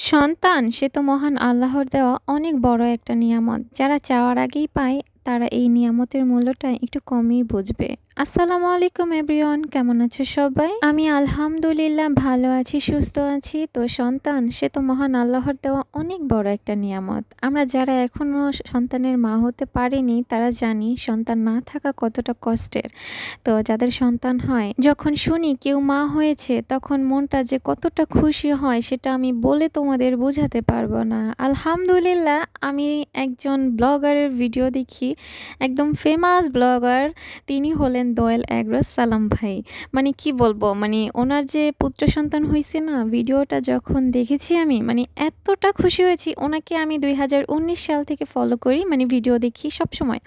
সন্তান সে তো মহান আল্লাহর দেওয়া অনেক বড় একটা নিয়ামত। যারা চাওয়ার আগেই পায় তারা এই নিয়ামতের মূল্যটা একটু কমই বুঝবে। আসসালামু আলাইকুম, এভরিওয়ান। কেমন আছো সবাই? আমি আলহামদুলিল্লাহ ভালো আছি, সুস্থ আছি। তো সন্তান, সে তো মহান আল্লাহর দেওয়া অনেক বড় একটা নিয়ামত। আমরা যারা এখনও সন্তানের মা হতে পারিনি, তারা জানি সন্তান না থাকা কতটা কষ্টের। তো যাদের সন্তান হয়, যখন শুনি কেউ মা হয়েছে, তখন মনটা যে কতটা খুশি হয়, সেটা আমি বলে তোমাদের বোঝাতে পারব না। আলহামদুলিল্লাহ, আমি একজন ব্লগারের ভিডিও দেখি একদম ফেমাস ব্লগার তিনি হলেন দোয়েল এগ্রস সালাম ভাই। মানে কি বলব মানে ওনার যে পুত্র সন্তান হয়েছে না, ভিডিওটা যখন দেখেছি আমি মানে এতটা খুশি হয়েছি, ওনাকে আমি দুই হাজার উনিশ সাল থেকে ফলো করি মানে ভিডিও দেখি সব সময়।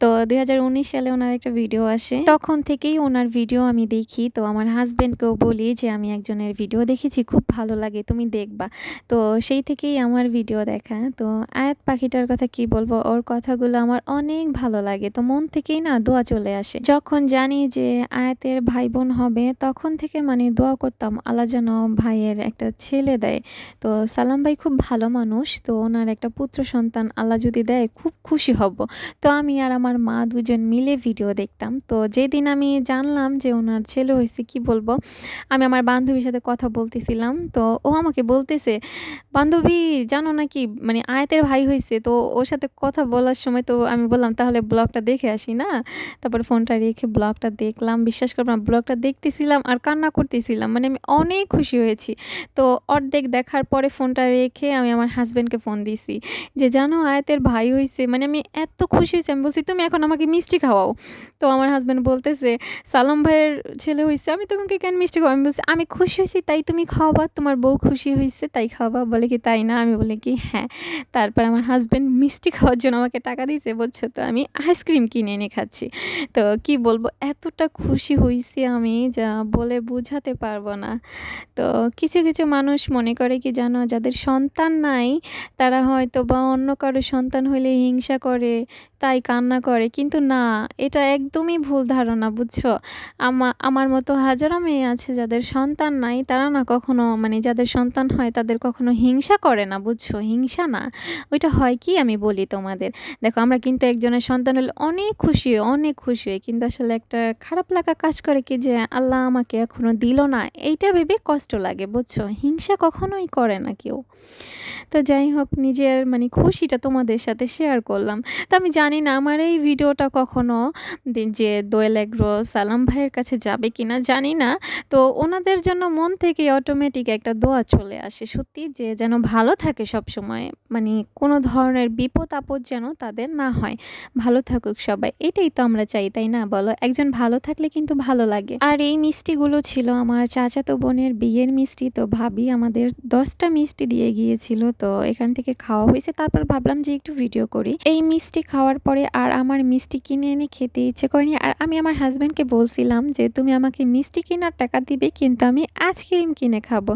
তো দুই হাজার উনিশ সালে ওনার একটা ভিডিও আসে, তখন থেকেই ওনার ভিডিও আমি দেখি। তো আমার হাজব্যান্ডকেও বলি যে, আমি একজনের ভিডিও দেখেছি, খুব ভালো লাগে, তুমি দেখবা। তো সেই থেকেই আমার ভিডিও দেখা। তো আয়াত পাখিটার কথা কি বলব, ওর কথাগুলো আমার অনেক ভালো লাগে। তো মন থেকেই না দোয়া চলে আসে। যখন জানি যে আয়াতের ভাই বোন হবে, তখন থেকে মানে দোয়া করতাম, আল্লাহ যেন ভাইয়ের একটা ছেলে দেয়। তো সালাম ভাই খুব ভালো মানুষ, তো ওনার একটা পুত্র সন্তান আল্লাহ যদি দেয়, খুব খুশি হব। তো আমি আর আমার মা দুজন মিলে ভিডিও দেখতাম। তো যেদিন আমি জানলাম যে ওনার ছেলে হয়েছে, কি বলব? আমি আমার বান্ধবীর সাথে কথা বলতেছিলাম। তো ও আমাকে বলতেছে, বান্ধবী, জানো নাকি মানে আয়াতের ভাই হয়েছে, তো ওর সাথে কথা বলার সময় তো আমি বললাম, তাহলে ব্লগটা দেখে আসি, না? তারপর ফোনটা রেখে ব্লগটা দেখলাম। বিশ্বাস করব না, ব্লগটা দেখতেছিলাম আর কান্না করতেছিলাম। মানে আমি অনেক খুশি হয়েছি। তো অর্ধেক দেখার পরে ফোনটা রেখে আমি আমার হাজব্যান্ডকে ফোন দিছি যে, জানো, আয়াতের ভাই হয়েছে মানে আমি এত খুশি হয়েছি। আমি বলছি, তুমি এখন আমাকে মিষ্টি খাওয়াও। তো আমার হাজব্যান্ড বলতেছে, সালাম ভাইয়ের ছেলে হয়েছে আমি তোমাকে কেন মিষ্টি খাওয়া আমি বলছি, আমি খুশি হয়েছি, তাই তুমি খাওয়াবা। তোমার বউ খুশি হয়েছে তাই খাওয়াবা। বলে কি, তাই না? আমি বলি কি হ্যাঁ। তারপর আমার হাজব্যান্ড মিষ্টি খাওয়ার জন্য আমাকে টাকা দিয়েছে। বলছো তো আমি আইসক্রিম কিনে এনে খাচ্ছি। তো কি বলব, এতটা খুশি হয়েছি আমি যা বলে বোঝাতে পারব না। তো কিছু কিছু মানুষ মনে করে কি জানো, যাদের সন্তান নাই, তারা হয়তো বা অন্য কারও সন্তান হলে হিংসা করে, তাই কান্না করে। কিন্তু না, এটা একদমই ভুল ধারণা, বুঝছ? আমা, আমার মতো হাজারো মেয়ে আছে যাদের সন্তান নাই, তারা না কখনো মানে যাদের সন্তান হয়, তাদের কখনো হিংসা করে না, বুঝছ? হিংসা না। ওইটা হয় কি আমি বলি তোমাদের? দেখো, আমরা কিন্তু একজনের সন্তান হলে অনেক খুশি অনেক খুশি হই কিন্তু আসলে একটা খারাপ লাগা কাজ করে কি যে, আল্লাহ আমাকে এখনও দিল না। এইটা ভেবে কষ্ট লাগে, বুঝছ? হিংসা কখনোই করে না কেউ। তো যাই হোক, নিজের মানে খুশিটা তোমাদের সাথে শেয়ার করলাম। তো আমি জানি না আমার এই ভিডিওটা কখনো যে দোয়েল এগ্রো সালাম ভাইয়ের কাছে যাবে কি না জানি না। তো ওনাদের জন্য মন থেকে অটোমেটিক একটা দোয়া চলে আসে। সত্যি যে যেন ভালো থাকে সব সময় মানে কোনো ধরনের বিপদ আপদ যেন তাদের না হয়। ভালো থাকুক সবাই। এটাই তো আমরা চাই, তাই না বলো? একজন ভালো থাকলে কিন্তু ভালো লাগে। আর এই মিষ্টিগুলো ছিল আমার চাচাতো বোনের বিয়ের মিষ্টি, তো ভাবি আমাদের দশটা মিষ্টি দিয়ে গিয়েছিল, তো এখান থেকে খাওয়া হয়েছে। তারপর ভাবলাম যে একটু ভিডিও করি। এই মিষ্টি খাওয়ার পরে আর আমার মিষ্টি কিনে এনে খেতে ইচ্ছে করেনি। আর আমি আমার হাজব্যান্ডকে বলছিলাম যে, তুমি আমাকে মিষ্টি কেনার টাকা দিবে, কিন্তু আমি আইসক্রিম কিনে খাব।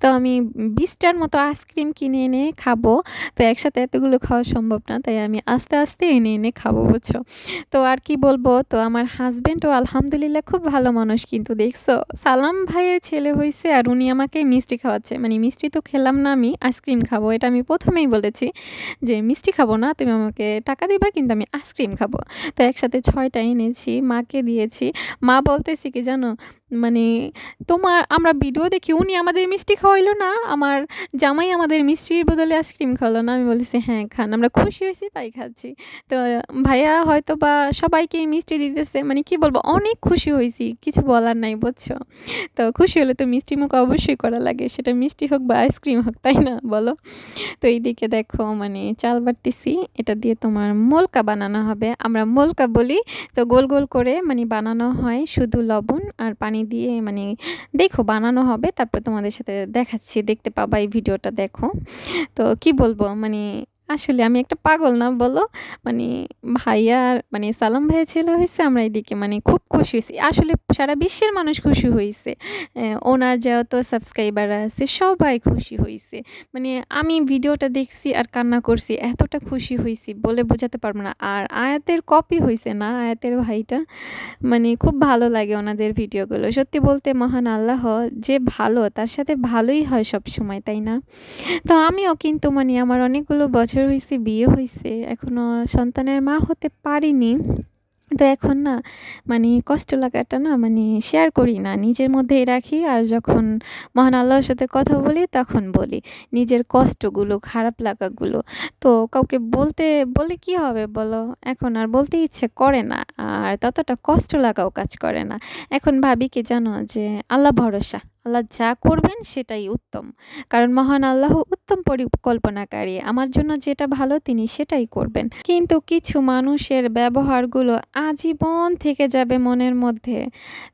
তো আমি বিশটার মতো আইসক্রিম কিনে এনে খাব। তো একসাথে এতগুলো খাওয়া সম্ভব না, তাই আমি আস্তে আস্তে এনে এনে খাব, বুঝছ? তো আর কি বলব? তো আমার হাজব্যান্ডও আলহামদুলিল্লাহ খুব ভালো মানুষ কিন্তু, দেখছ? সালাম ভাইয়ের ছেলে হয়েছে আর উনি আমাকে মিষ্টি খাওয়াচ্ছে। মানে মিষ্টি তো খেলাম না আমি আইসক্রিম খাব। এটা আমি প্রথমেই বলেছি যে, মিষ্টি খাব না, তুমি আমাকে টাকা দিবা, কিন্তু আমি আইসক্রিম খাব। তো একসাথে ছয়টা এনেছি, মাকে দিয়েছি। মা বলতেছি কি জানো মানে তোমার আমরা ভিডিও দেখি, উনি আমাদের মিষ্টি খাওয়াইলো না, আমার জামাই আমাদের মিষ্টির বদলে আইসক্রিম খাওয়ালো না। আমি বলেছি হ্যাঁ খান, আমরা খুশি হয়েছি, তাই খাচ্ছি। তো ভাইয়া হয়তো বা সবাইকে মিষ্টি দিতেছে মানে কি বলব, অনেক খুশি হয়েছি, কিছু বলার নাই, বুঝছ? তো খুশি হলে তো মিষ্টি মুখ অবশ্যই করা লাগে, সেটা মিষ্টি হোক বা আইসক্রিম হোক, তাই না, বলো? তো এইদিকে দেখো মানে চাল বাটতেছি, এটা দিয়ে তোমার মোলকা বানানো হবে। আমরা মোলকা বলি, তো গোল গোল করে মানে বানানো হয় শুধু লবণ আর পানি দিয়ে মানে দেখো বানানো হবে, তারপরে তোমাদের সাথে দেখাচ্ছি, দেখতে পাবা এই ভিডিওটা, দেখো। তো কি বলব মানে আসলে আমি একটা পাগল না বলো? মানে ভাইয়ার মানে সালাম ভাইয়া ছেলে হয়েছে আমরা এদিকে মানে খুব খুশি হয়েছি আসলে সারা বিশ্বের মানুষ খুশি হয়েছে ওনার যত সাবস্ক্রাইবার আছে, সবাই খুশি হয়েছে মানে আমি ভিডিওটা দেখছি আর কান্না করছি, এতটা খুশি হয়েছি বলে বোঝাতে পারব না। আর আয়াতের কপি হয়েছে না আয়াতের ভাইটা? মানে খুব ভালো লাগে ওনাদের ভিডিওগুলো। সত্যি বলতে মহান আল্লাহ যে ভালো, তার সাথে ভালোই হয় সব সময় তাই না? তো আমিও কিন্তু মানে আমার অনেকগুলো বছর হয়েছে বিয়ে হয়েছে এখনও সন্তানের মা হতে পারিনি। তো এখন না মানে কষ্ট লাগাটা না মানে শেয়ার করি না। নিজের মধ্যেই রাখি আর যখন মহান আল্লাহর সাথে কথা বলি, তখন বলি। নিজের কষ্টগুলো, খারাপ লাগাগুলো। তো কাউকে বলতে বলে কি হবে বলো? এখন আর বলতে ইচ্ছে করে না। আর ততটা কষ্ট লাগাও কাজ করে না। এখন ভাবি কি জানো যে, আল্লাহ ভরসা। আল্লাহ যা করবেন সেটাই উত্তম। কারণ মহান আল্লাহ উত্তম পরিকল্পনাকারী। আমার জন্য যেটা ভালো তিনি সেটাই করবেন। কিন্তু কিছু মানুষের ব্যবহারগুলো আজীবন থেকে যাবে মনের মধ্যে।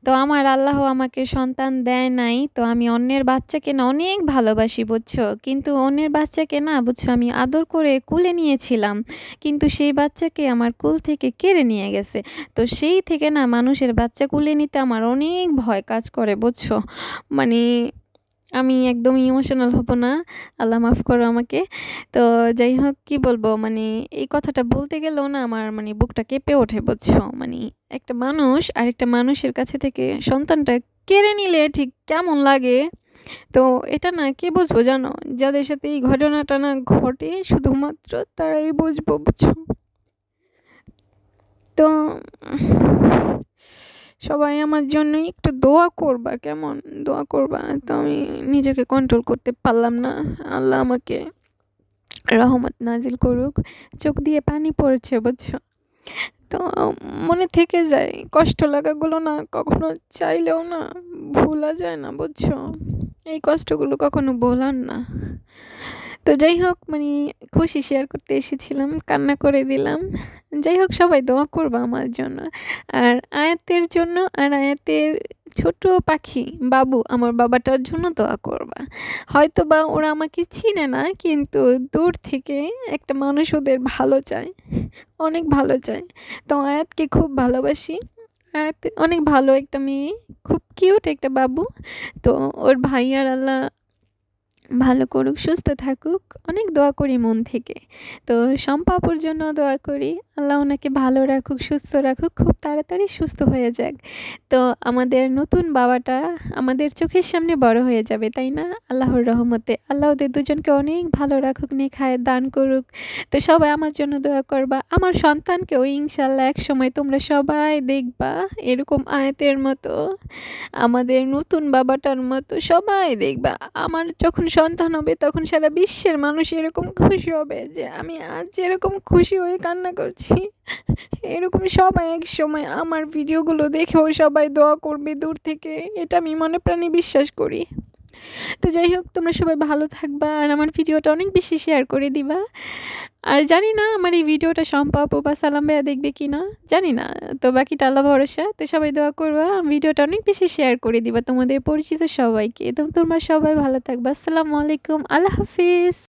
তো আমার আল্লাহ আমাকে সন্তান দেয় নাই, তো আমি অন্যের বাচ্চাকে না অনেক ভালোবাসি, বুঝছ? কিন্তু অন্যের বাচ্চাকে না, বুঝছ, আমি আদর করে কুলে নিয়েছিলাম। কিন্তু সেই বাচ্চাকে আমার কুল থেকে কেড়ে নিয়ে গেছে। তো সেই থেকে না মানুষের বাচ্চা কুলে নিতে আমার অনেক ভয় কাজ করে, বুঝছ? মানে আমি একদম ইমোশনাল হব না। আল্লাহ মাফ করো আমাকে। তো যাই হোক কী বলব? মানে এই কথাটা বলতে গেলেও না আমার মানে বুকটা কেঁপে ওঠে, বুঝছ? মানে একটা মানুষ আর একটা মানুষের কাছে থেকে সন্তানটা কেড়ে নিলে ঠিক কেমন লাগে? তো এটা না কে বুঝব জানো? যাদের সাথে এই ঘটনাটা না ঘটে শুধুমাত্র তারাই বুঝব, বুঝছ? তো সবাই আমার জন্য একটু দোয়া করবা, কেমন? দোয়া করবা। তো আমি নিজেকে কন্ট্রোল করতে পারলাম না। আল্লাহ আমাকে রহমত নাজিল করুক। চোখ দিয়ে পানি পড়ছে, বুঝছ? তো মনে থেকে যায়, কষ্ট লাগাগুলো না কখনো চাইলেও না ভোলা যায় না, বুঝছ? এই কষ্টগুলো কখনো ভোলার না। তো যাই হোক মানে খুশি শেয়ার করতে এসেছিলাম, কান্না করে দিলাম। যাই হোক, সবাই দোয়া করব আমার জন্য। আর আয়াতের জন্য, আর আয়াতের ছোট পাখি বাবু আমার বাবাটার জন্য দোয়া করবা। হয়তো বা ওরা আমাকে চিনে না, কিন্তু দূর থেকে একটা মানুষ ওদের ভালো চায়, অনেক ভালো চায়। তো আয়াতকে খুব ভালোবাসি। আয়াত অনেক ভালো একটা মেয়ে, খুব কিউট একটা বাবু। তো ওর ভাই আর আল্লাহ ভালো করুক, সুস্থ থাকুক, অনেক দোয়া করি মন থেকে। তো সম্পাপুর জন্য দোয়া করি, আল্লাহ ওনাকে ভালো রাখুক, সুস্থ রাখুক, খুব তাড়াতাড়ি সুস্থ হয়ে যাক। তো আমাদের নতুন বাবাটা আমাদের চোখের সামনে বড় হয়ে যাবে, তাই না? আল্লাহর রহমতে। আল্লাহ ওদের দুজনকে অনেক ভালো রাখুক খায় দান করুক। তো সবাই আমার জন্য দোয়া করবা। আমার সন্তানকেও ইনশাল্লাহ এক সময় তোমরা সবাই দেখবা, এরকম আয়াতের মতো। আমাদের নতুন বাবাটার মতো সবাই দেখবা। আমার যখন সন্তান হবে, তখন সারা বিশ্বের মানুষ এরকম খুশি হবে যে আমি আজ এরকম খুশি হয়ে কান্না করছি। এরকম সবাই এক সময় আমার ভিডিওগুলো দেখেও সবাই দোয়া করবে দূর থেকে, এটা আমি মনে প্রাণে বিশ্বাস করি। তো যাই হোক, তোমরা সবাই ভালো থাকবা আর আমার ভিডিওটা অনেক বেশি শেয়ার করে দিবা। আর জানি না আমার এই ভিডিওটা সম্পা বা সালাম ভাইয়া দেখবে কি না জানি না। তো বাকিটা আল্লাহ ভরসা, তো সবাই দোয়া করবা। ভিডিওটা অনেক বেশি শেয়ার করে দিবা তোমাদের পরিচিত সবাইকে। তো তোমরা সবাই ভালো থাকবা। আসসালামু আলাইকুম, আল্লাহ হাফিজ।